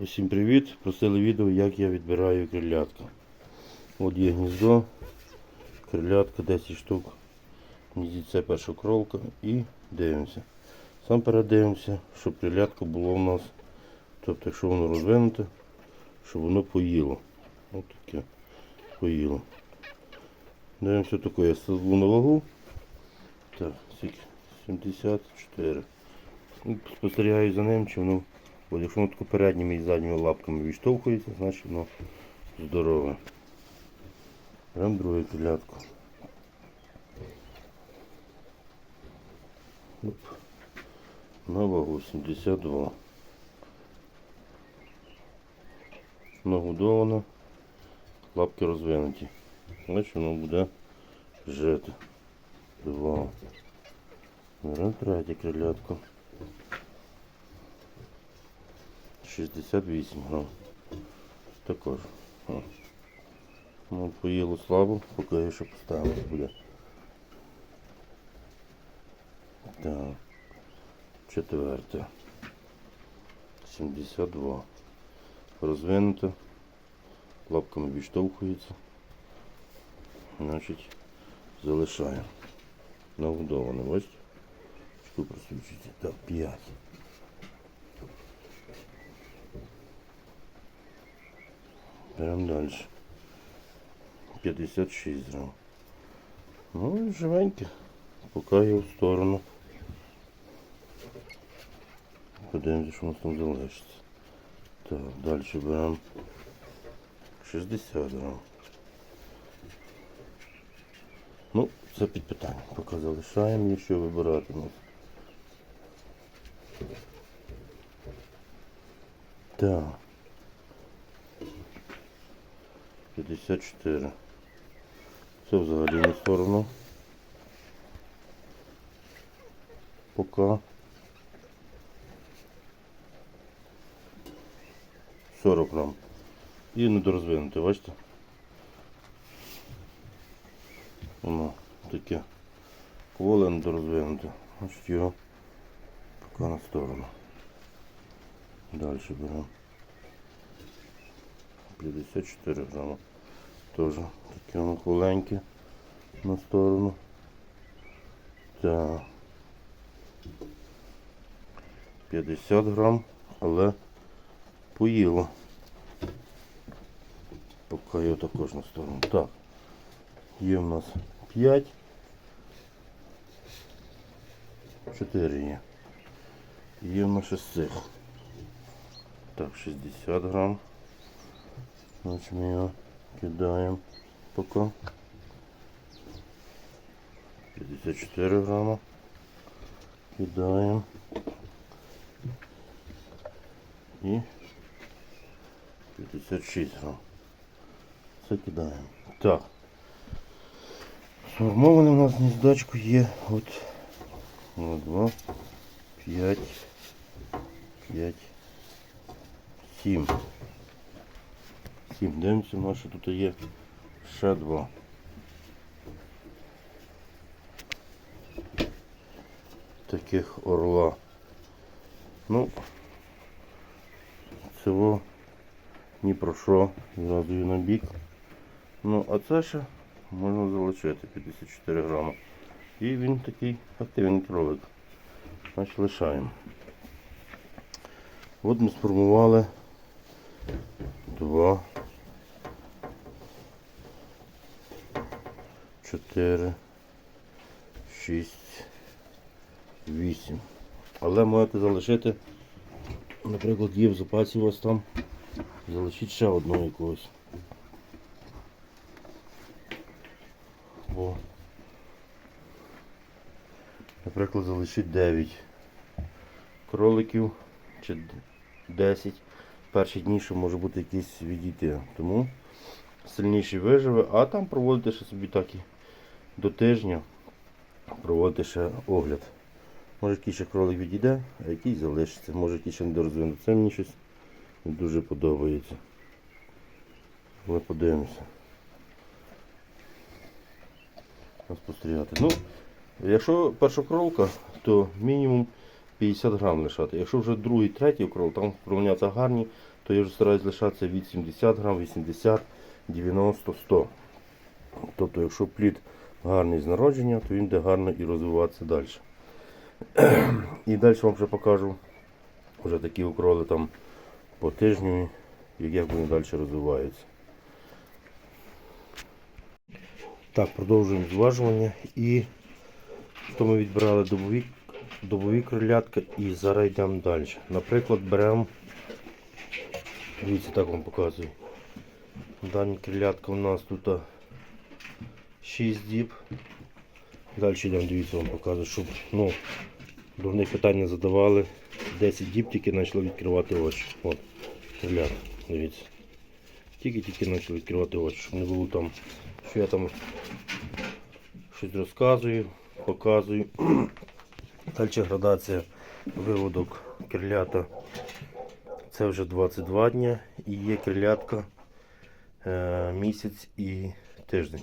Усім привіт! Просили відео, як я відбираю крилятка. От є гніздо, крилятка 10 штук. Гнізді це перша кролка і дивимося. Сам передивимося, щоб крилятка було в нас. Тобто, якщо воно розвинуте, щоб воно поїло. Ось таке поїло. Дивимося таке, я ставлю на вагу. Так, 74. Ну, Спостерігаю за ним, чи воно Бо якщо воно тако передніми і задніми лапками відштовхується, значить воно здорове. Беремо другу клятку. На вагу 72. Нагодовано. Лапки розвинуті. Значить воно буде жити. Два. Беремо третє крилятко. 68 грам. Також. Ну, поїло слабо, поки я ще поставимо буде. Так. Четверте. 72. Розвинуте. Лапками відштовхується. Значить, залишаємо. Нагодоване, бачите? Що просвічується? Так, 5. Беремо далі. 56 грам. Ну і живеньке. Поки його в сторону. Подивимося, що у нас там залишиться. Так, далі беремо 60 грам. Ну, це під питання. Поки залишаємо і що вибирати нас. Так. 54. Це взагалі не сторону. Пока. 40 грам. І недорозвинуте, бачите? Воно таке кволе недорозвинуте. Значить його поки на сторону. Далі беремо. 54 грама. Теж таке воно хвиленьке на сторону. Так. 50 грам, але поїло. Поки його також на сторону. Так. Є в нас 5. 4 є. Є в нас ще з цих. Так, 60 грам. Значить його кидаємо поки. 54 грама. Кидаємо. І 56 грам. Це кидаємо. Так. Сформоване у нас гніздочко є от 2, 5, 5, 7. 7. Дивимося, нас ще тут є ще два. Таких орла. Ну, цього ні про що, зразу на бік. Ну, а це ще можна залишити 54 грама. І він такий активний кролик. Значить лишаємо. От ми сформували два, чотири, шість, вісім. Але можете залишити, наприклад, є в запасі у вас там, залишіть ще одного якогось. Бо, наприклад, залишіть 9 кроликів чи 10 перші дні, що може бути якісь відійти. Тому сильніший виживе, а там проводите ще собі так і до тижня, проводите ще огляд. Може якийсь ще кролик відійде, а якийсь залишиться, може якийсь ще не дорозвинути. Це мені щось не дуже подобається. Але подивимося. Спостерігати. Ну, якщо перша кролка, то мінімум 50 грам лишати. Якщо вже другий, третій крол, там кровнята гарні, то я вже стараюсь лишатися від 70 грам, 80, 90, 100. Тобто, якщо плід гарний з народження, то він буде гарно і розвиватися далі. І далі вам вже покажу вже такі укроли там по тижню, як вони далі розвиваються. Так, продовжуємо зважування і то ми відбирали добові, добові крилятка і зараз йдемо далі. Наприклад, беремо, дивіться, так вам показую. Дані крилятка у нас тут 6 діб. Далі йдемо, дивіться, вам показую, щоб ну, дурних питань не задавали. 10 діб тільки почали відкривати очі. От, крилятка, дивіться. Тільки-тільки почали відкривати очі, щоб не було там, що я там щось розказую, показую. Далі градація виводок крилята. Це вже 22 дня і є крилятка е, місяць і тиждень.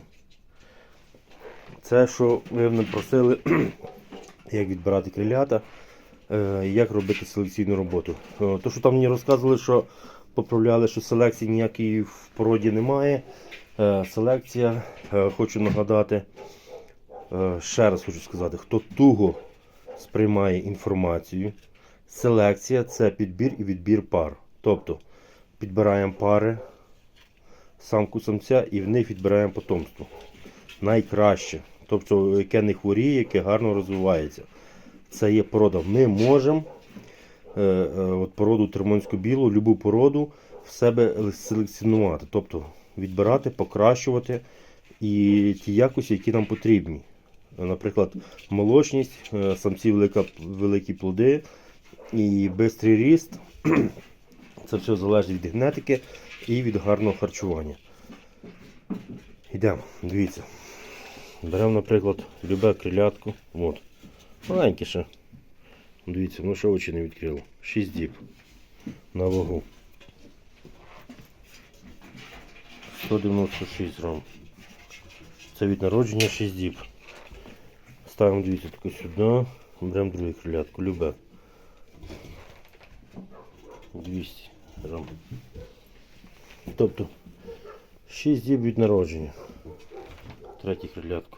Це, що ви мене просили, як відбирати крилята, е, як робити селекційну роботу. Е, То, що там мені розказували, що поправляли, що селекції ніякої в породі немає. Е, Селекція, хочу нагадати, ще раз хочу сказати, хто туго сприймає інформацію. Селекція це підбір і відбір пар. Тобто підбираємо пари, самку самця і в них відбираємо потомство. Найкраще. Тобто, яке не хворіє, яке гарно розвивається. Це є порода. Ми можемо е, е, от породу термонську білу, любу породу в себе селекціонувати. Тобто відбирати, покращувати і ті якості, які нам потрібні. Наприклад, молочність, е, самці велика, великі плоди і швидкий ріст. Це все залежить від генетики і від гарного харчування. Йдемо, дивіться. Беремо, наприклад, любе крилятку. От. Маленьке ще. Дивіться, ну що очі не відкрило. 6 діб на вагу. 196 грам. Це від народження 6 діб. Ставимо, дивіться, тако сюди. Беремо друге крилятку, любе. 200 грам. Тобто 6 діб від народження. Третє крилятко.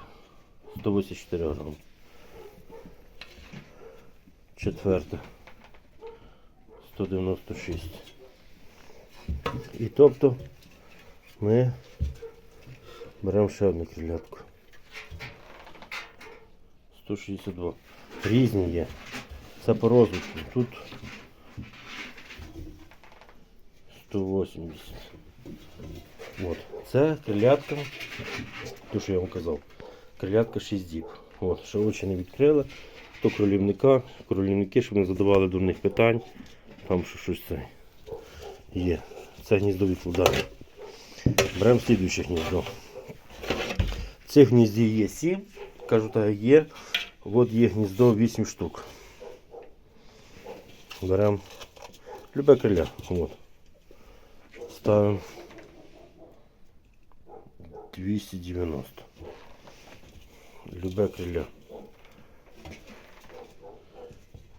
184 грам. Четверте. 196. І тобто ми беремо ще одну крилятку. 162. Різні є. Це по розвитку. Тут 180. От. Це крилятка. То, що я вам казав. Крилятка 6 діб. От, ще очі не відкрили. То кролівника, кролівники, щоб не задавали дурних питань. Там що щось це є. Це гніздо відкладає. Беремо слідуюче гніздо. Цих гнізді є 7. Кажу так, є. От є гніздо 8 штук. Беремо любе криля. От. Ставимо 290. Любе криля.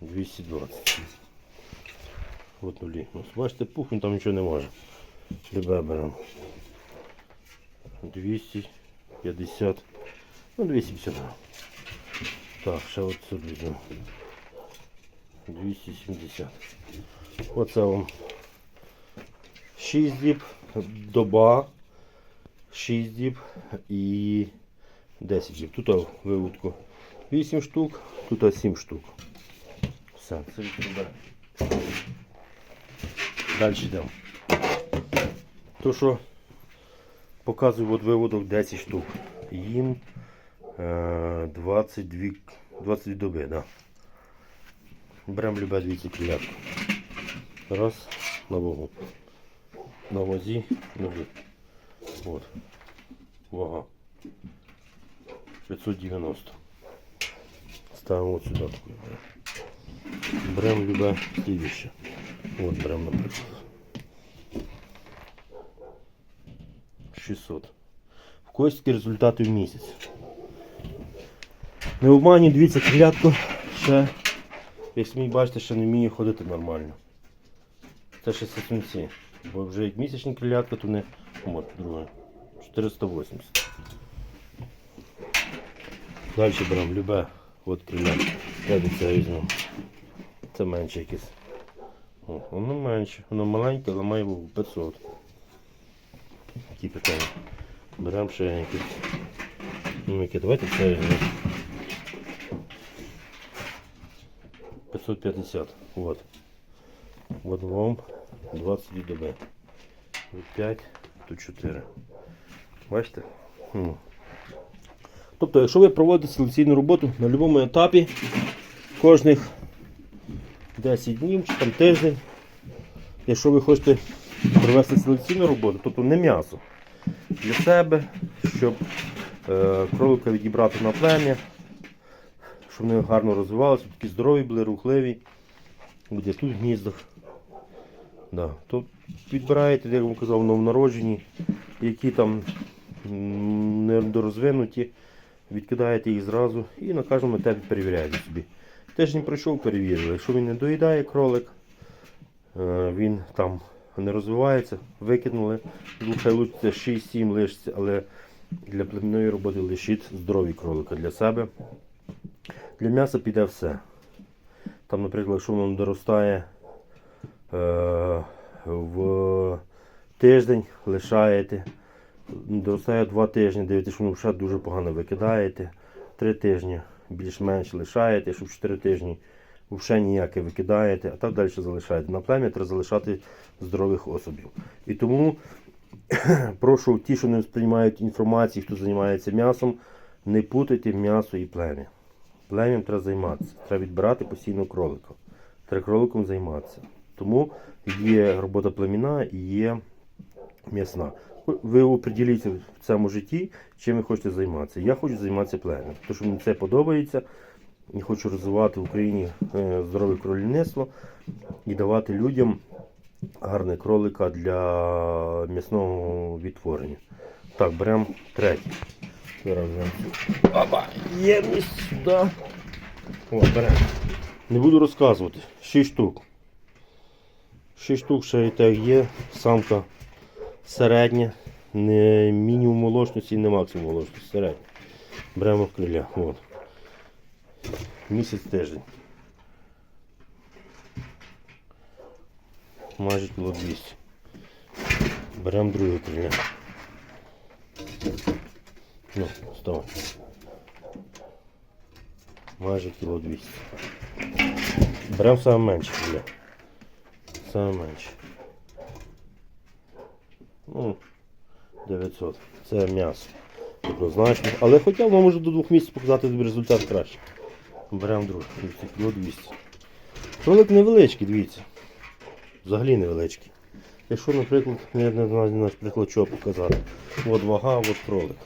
220. От нулі. Ну, бачите, пух, там нічого не може. Любе беремо. 250. Ну, 250 грам. Так, ще от сюди візьмемо. 270. Оце вам 6 діб, доба, 6 діб і 10 діб. Тут виводку 8 штук, тут 7 штук. Все, це відповідає. Далі йдемо. То, що показую от виводок 10 штук. Їм е, 22, 22 доби, да. Беремо любе дві клятку. Раз, на вагу. На вазі, нулі. От. Вага. 590. Ставимо от сюди. Беремо любе слідуще. От беремо, наприклад. 600. В когось такі результати в місяць. Не обманю, дивіться, клятку ще як самі бачите, ще не вміє ходити нормально. Це ще сосунці. Бо вже як місячні крилятка, то не от друге. 480. Далі беремо любе от крилятка. Я до це візьму. Це менше якесь. О, воно менше, воно маленьке, але має вагу 500. Такі питання. Беремо ще якесь. Ну, яке, давайте це візьмемо. 550. Вот. Вот вам 22 дБ. 5, тут 4. Бачите? Тобто, якщо ви проводите селекційну роботу на будь-якому етапі, кожних 10 днів чи там тиждень, якщо ви хочете провести селекційну роботу, тобто не м'ясо для себе, щоб е, кролика відібрати на плем'я, щоб вони гарно розвивалися, такі здорові були, рухливі, буде тут в гніздах. Да. То підбираєте, як вам казав, новонароджені, які там недорозвинуті, відкидаєте їх зразу і на кожному етапі перевіряєте собі. Тиждень пройшов, перевірили. Якщо він не доїдає кролик, е, він там не розвивається, викинули. Ну, Хай лучше 6-7 лишиться, але для племінної роботи лишіть здорові кролика для себе. Для м'яса піде все. Там, наприклад, якщо воно доростає е, в тиждень, лишаєте. Доростає 2 тижні, дивитесь, що воно вже дуже погано викидаєте. 3 тижні більш-менш лишаєте, щоб 4 тижні взагалі ніяке викидаєте, а так далі залишаєте. На плем'я треба залишати здорових особів. І тому прошу ті, що не сприймають інформацію, хто займається м'ясом, не путайте м'ясо і плем'я. Плем'ям треба займатися. Треба відбирати постійно кролика. Треба кроликом займатися. Тому є робота племіна і є м'ясна. Ви оприділіться в цьому житті, чим ви хочете займатися. Я хочу займатися плем'ям, тому що мені це подобається. Я хочу розвивати в Україні е, здорове кролівництво і давати людям гарне кролика для м'ясного відтворення. Так, беремо третій. Зараз. Опа, ємність сюди. О, беремо. Не буду розказувати. 6 штук. 6 штук ще і так є. Самка середня. Не мінімум молочності, не максимум молочності. Середня. Беремо криля. От. Місяць тиждень. Майже кіло 200. Беремо друге криля. Ну, вставай. Майже кіло 200. Беремо саме менше криля. Саме менше. Ну, 900. Це м'ясо. Однозначно. Але хоча воно може до двох місяців показати результат краще. Беремо. Дивіться, 200. Кролик невеличкий, дивіться. Взагалі невеличкий. Якщо, наприклад, не знаю, наприклад, що показати. От вага, от кролик.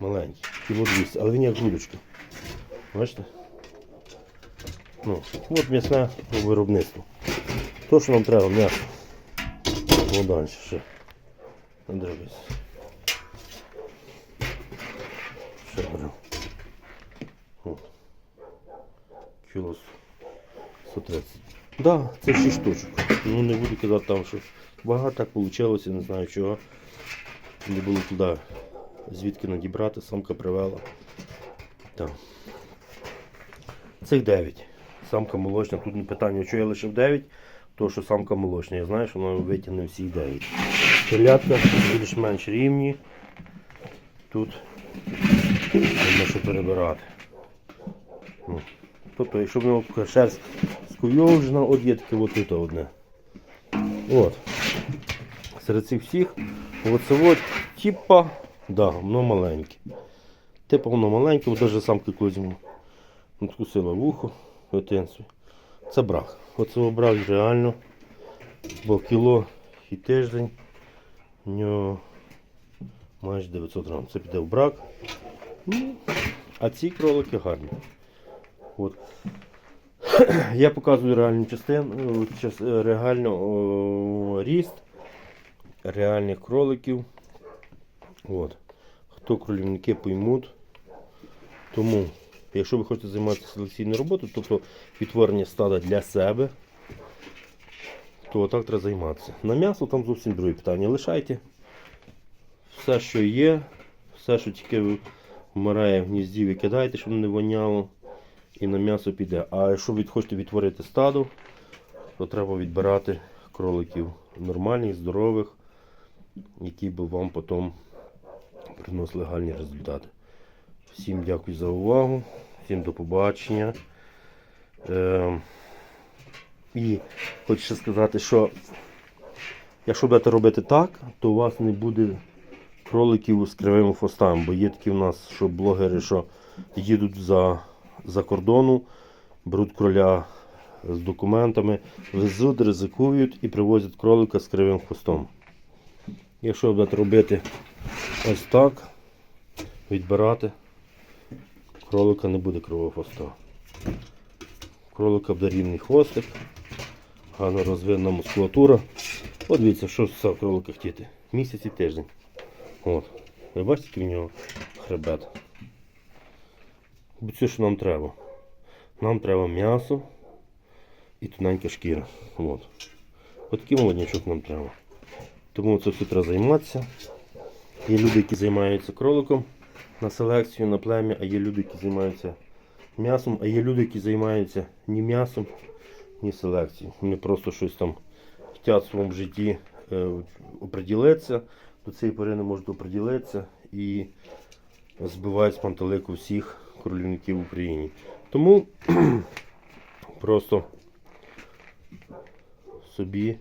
Маленький. Кіло 200. Але він як грудочка. Бачите? Ну, от м'ясне виробництво. То, що нам треба, м'ясо. Ну далі ще. Дивись. Ще беремо. От. Кіло 130. Да, це 6 штучок. Ну не буду казати там, що багато так вийшло, не знаю чого. Не було туди звідки надібрати, самка привела. Так. Цих 9. Самка молочна. Тут не питання, що я лишив 9, то що самка молочна. Я знаю, що вона витягне всіх 9. Телятка більш-менш рівні. Тут треба що перебирати. Ну. Тобто, якщо в нього шерсть скуйовжена, от є таке от тут одне. От. Серед цих всіх, оце от, типа, да, воно маленьке. Типа воно маленьке, от навіть самки колись йому вухо в. Це брак. Оце брак реально. Бо кіло і тиждень у нього майже 900 грам. Це піде в брак. Ну, а ці кролики гарні. От. Я показую реальну частину, реально ріст реальних кроликів. От. Хто кролівники поймуть. Тому Якщо ви хочете займатися селекційною роботою, тобто відтворення стада для себе, то так треба займатися. На м'ясо там зовсім друге питання. Лишайте все, що є, все, що тільки вмирає в гнізді, викидайте, щоб не воняло. І на м'ясо піде. А якщо ви хочете відтворити стадо, то треба відбирати кроликів нормальних, здорових, які б вам потім приносили гарні результати. Всім дякую за увагу, всім до побачення. Е, і хочу ще сказати, що якщо будете робити так, то у вас не буде кроликів з кривими хвостами, бо є такі в нас, що блогери, що їдуть за, за кордону, беруть кроля з документами, везуть, ризикують і привозять кролика з кривим хвостом. Якщо будете робити ось так, відбирати, кролика не буде кривого хвоста. Кролика буде рівний хвостик, гарно розвинена мускулатура. От дивіться, що з кролика хотіти. Місяць і тиждень. От. Ви бачите, який в нього хребет? Бо це що нам треба. Нам треба м'ясо і тоненька шкіра. От. От такий молоднячок нам треба. Тому це все треба займатися. Є люди, які займаються кроликом на селекцію, на плем'я, а є люди, які займаються м'ясом, а є люди, які займаються ні м'ясом, ні селекцією. Вони просто щось там хочуть в своєму житті е, оприділитися, до цієї пори не можуть оприділитися і збивають з пантелику всіх кролівників в Україні. Тому просто собі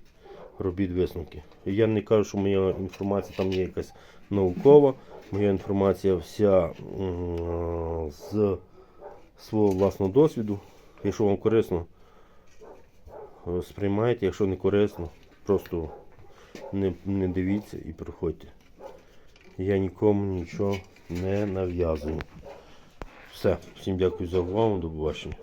робіть висновки. Я не кажу, що моя інформація там є якась наукова. Моя інформація вся з свого власного досвіду. Якщо вам корисно, е, сприймайте, якщо не корисно, просто не, не дивіться і приходьте. Я нікому нічого не нав'язую. Все, всім дякую за увагу, до побачення.